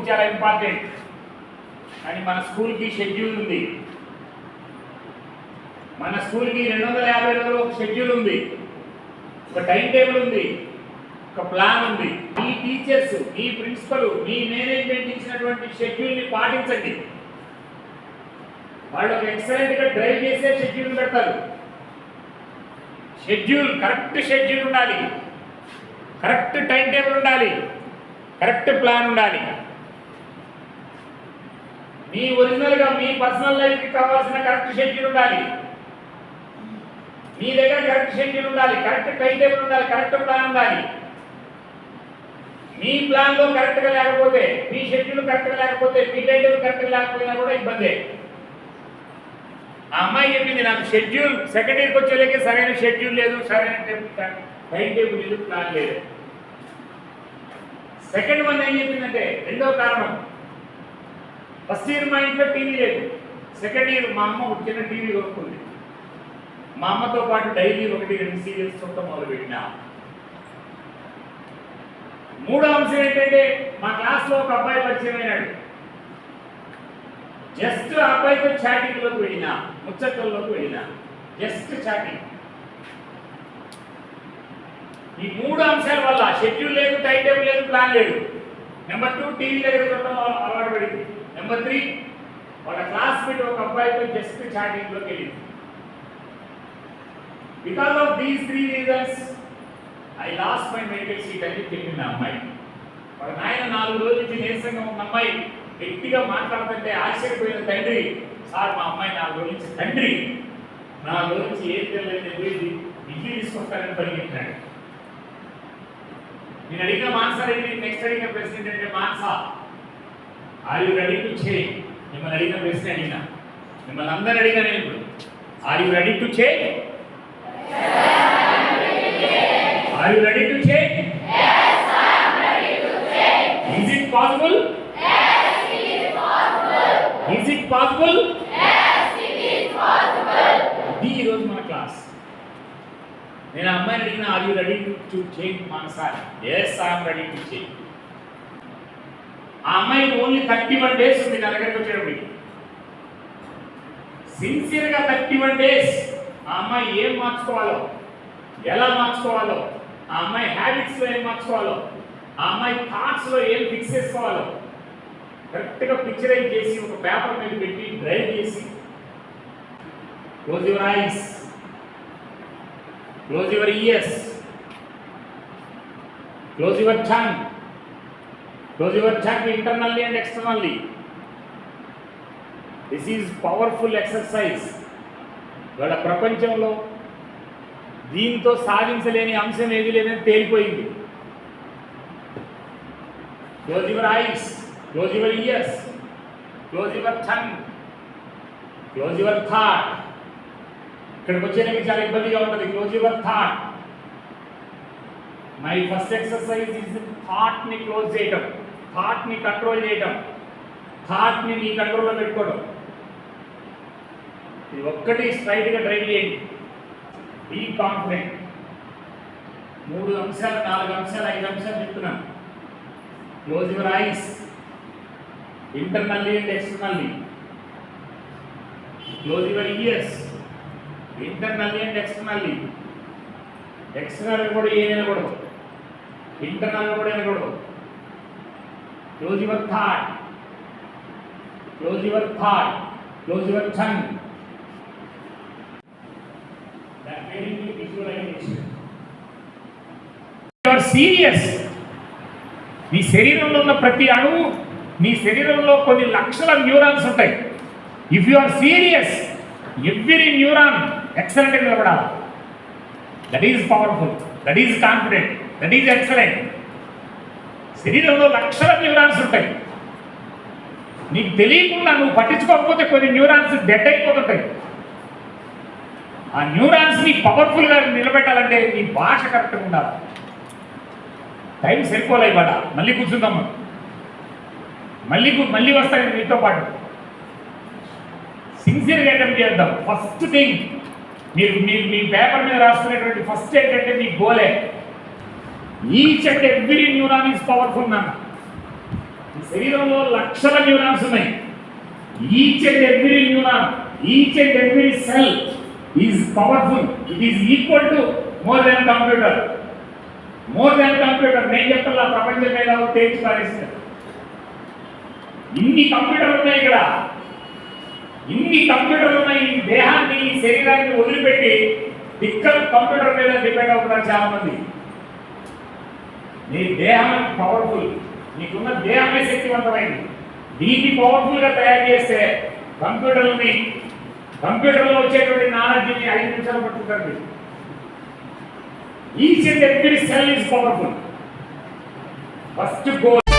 ఒకటి చాలా ఇంపార్టెంట్ కానీ మన స్కూల్కి షెడ్యూల్ ఉంది. మన స్కూల్కి రెండు వందల యాభై రోజులు ఒక షెడ్యూల్ ఉంది. ఒక టైం టేబుల్ ఉంది. ఒక ప్లాన్ ఉంది. మీ టీచర్స్ మీ ప్రిన్సిపల్ మీ మేనేజ్మెంట్ ఇచ్చినటువంటి షెడ్యూల్ని పాటించండి. వాళ్ళు ఒక ఎక్సలెంట్గా డ్రైవ్ చేసే షెడ్యూల్ పెడతారు. షెడ్యూల్ కరెక్ట్ షెడ్యూల్ ఉండాలి. కరెక్ట్ టైం టేబుల్ ఉండాలి. కరెక్ట్ ప్లాన్ ఉండాలి. మీ ఒరిజినల్గా మీ పర్సనల్ లైఫ్కి కావాల్సిన కరెక్ట్ షెడ్యూల్ ఉండాలి. మీ దగ్గర కరెక్ట్ షెడ్యూల్ ఉండాలి. కరెక్ట్ టైం టేబుల్ ఉండాలి. కరెక్ట్ ప్లాన్ ఉండాలి. మీ ప్లాన్లో కరెక్ట్గా లేకపోతే మీ షెడ్యూల్ కరెక్ట్గా లేకపోతే మీ టైం టేబుల్ కరెక్ట్గా లేకపోయినా కూడా ఇబ్బందే. ఆ అమ్మాయి చెప్పింది నాకు షెడ్యూల్ సెకండ్ ఇయర్కి వచ్చేలాగే సరైన షెడ్యూల్ లేదు సరైన టైం టేబుల్ లేదు ప్లాన్ లేదు. సెకండ్ వన్ ఏం చెప్పిందంటే రెండో కారణం ఫస్ట్ ఇయర్ మా ఇంట్లో టీవీ లేదు. సెకండ్ ఇయర్ మా అమ్మ వచ్చిన టీవీ కొనుక్కుంది. మా అమ్మతో పాటు డైలీ ఒకటి రెండు సీరియల్స్ చూడటం మొదలుపెట్టినా. మూడో అంశం ఏంటంటే మా క్లాస్లో ఒక అబ్బాయి పరిచయం అయినాడు జస్ట్ ఆ అబ్బాయితో చాటింగ్లోకి వెళ్ళినా ముచ్చట్లలోకి వెళ్ళినా జస్ట్ చాటింగ్. ఈ మూడు అంశాల వల్ల షెడ్యూల్ లేదు టైం టేబుల్ లేదు ప్లాన్ లేదు. నెంబర్ టూ టీవీ దగ్గర చూడటం అలవాటు పడింది. నెంబర్ త్రీ వాళ్ళ క్లాస్మేట్ ఒక అబ్బాయితో జస్ట్ చాటింగ్లోకి వెళ్ళింది. Because of these three reasons I lost my medical seat అని చెప్పింది అమ్మాయి. వాళ్ళ నాయన నాలుగు రోజుల నుంచి నీరసంగా ఉన్న అమ్మాయి వ్యక్తిగా మాట్లాడుతుంటే ఆశ్చర్యపోయిన తండ్రి సార్ మా అమ్మాయి నాలుగు రోజుల నుంచి తండ్రి నాలుగు రోజుల నుంచి ఏం తెలియదు పోయి ఇడ్లీ తీసుకొస్తారని పరిగెత్తాడు నేను అడిగిన మాన్సా రెడ్డి నెక్స్ట్ అడిగిన ప్రశ్న ఏంటంటే Mansa. Are you ready to change మిమ్మల్ని అడిగిన ప్రశ్న అడిగిన. మిమ్మల్ని అందరూ అడిగిన నేను ఇప్పుడు. Are you ready to change are you ready to change is it possible is it possible ఇది ఈరోజు మన క్లాస్. నేను అమ్మాయిని అడిగిన are you ready to change మానసార్ yes I'm ready to change ఆ అమ్మాయికి ఓన్లీ థర్టీ వన్ డేస్ ఉంది నా దగ్గరకు వచ్చేటప్పటికి. సిన్సియర్గా థర్టీ వన్ డేస్ ఆ అమ్మాయి ఏం మార్చుకోవాలో ఎలా మార్చుకోవాలో ఆ అమ్మాయి హ్యాబిట్స్లో ఏం మార్చుకోవాలో ఆ అమ్మాయి థాట్స్లో ఏం ఫిక్స్ చేసుకోవాలో కరెక్ట్గా పిక్చరైజ్ చేసి ఒక పేపర్ మీద పెట్టి డ్రైవ్ చేసి close your eyes close your ears close your tongue close your tongue internally and externally this is powerful exercise వాళ్ళ ప్రపంచంలో దీంతో సాధించలేని అంశం ఏది లేదని తేలిపోయింది. Close your eyes close your ears close your tongue close your thought ఇక్కడికి వచ్చేదానికి చాలా ఇబ్బందిగా ఉంటుంది. Close your thought my first exercise is థాట్ని close చేయటం. థాట్ని కంట్రోల్ చేయటం. థాట్ని మీ కంట్రోల్లో పెట్టుకోవడం. ఇది ఒక్కటి స్ట్రైట్గా డ్రైవ్ చేయండి. బీ కాన్ఫిడెంట్ మూడు అంశాలు నాలుగు అంశాలు ఐదు అంశాలు చెప్తున్నాను. Close your eyes internally and externally close your ears internally and externally externally కూడా ఏం వినకూడదు ఇంటర్నల్ కూడా వినకూడదు close your thought close your thought close your tongue your serious నీ శరీరంలో ఉన్న ప్రతి అణువు నీ శరీరంలో కొన్ని లక్షల న్యూరాన్స్ ఉంటాయి. If you are serious every neuron excellent నిలబడాలి. That is powerful that is confident that is excellent శరీరంలో లక్షల న్యూరాన్స్ ఉంటాయి. నీకు తెలియకుండా నువ్వు పట్టించుకోకపోతే కొన్ని న్యూరాన్స్ డెడ్ అయిపోతుంటాయి. ఆ న్యూరాన్స్ని పవర్ఫుల్గా నిలబెట్టాలంటే నీ భాష కరెక్ట్గా ఉండాలి. టైం సరిపోలే ఇవాళ మళ్ళీ కూర్చుందాం మళ్ళీ మళ్ళీ వస్తాయి మీతో పాటు. సిన్సియర్గా అటెంప్ట్ చేద్దాం. ఫస్ట్ థింగ్ మీరు మీరు మీ పేపర్ మీద రాసుకునేటువంటి ఫస్ట్ ఏంటంటే మీ గోలే each and every neuron is powerful ma'am శరీరంలో లక్షల న్యూరాన్స్ ఉన్నాయి. Each and every neuron each and every cell is powerful it is equal to more than computer more than computer నేను చెప్తున్నా ప్రపంచం మీద తేల్చి పారేసారు ఇన్ని కంప్యూటర్లు ఉన్నాయి ఇక్కడ. ఇన్ని కంప్యూటర్లు ఉన్నాయి. ఈ దేహాన్ని ఈ శరీరాన్ని వదిలిపెట్టి ఇక్కడ కంప్యూటర్ మీద డిపెండ్ అవుతున్నారు చాలా మంది నీ దేహం పవర్ఫుల్ నీకున్న దేహమే శక్తివంతమైంది. దీన్ని పవర్ఫుల్గా తయారు చేస్తే కంప్యూటర్ని కంప్యూటర్లో వచ్చేటువంటి నాలెడ్జ్ని ఐదు నిమిషాలు పట్టుకుంటుంది each and every cell is powerful first goal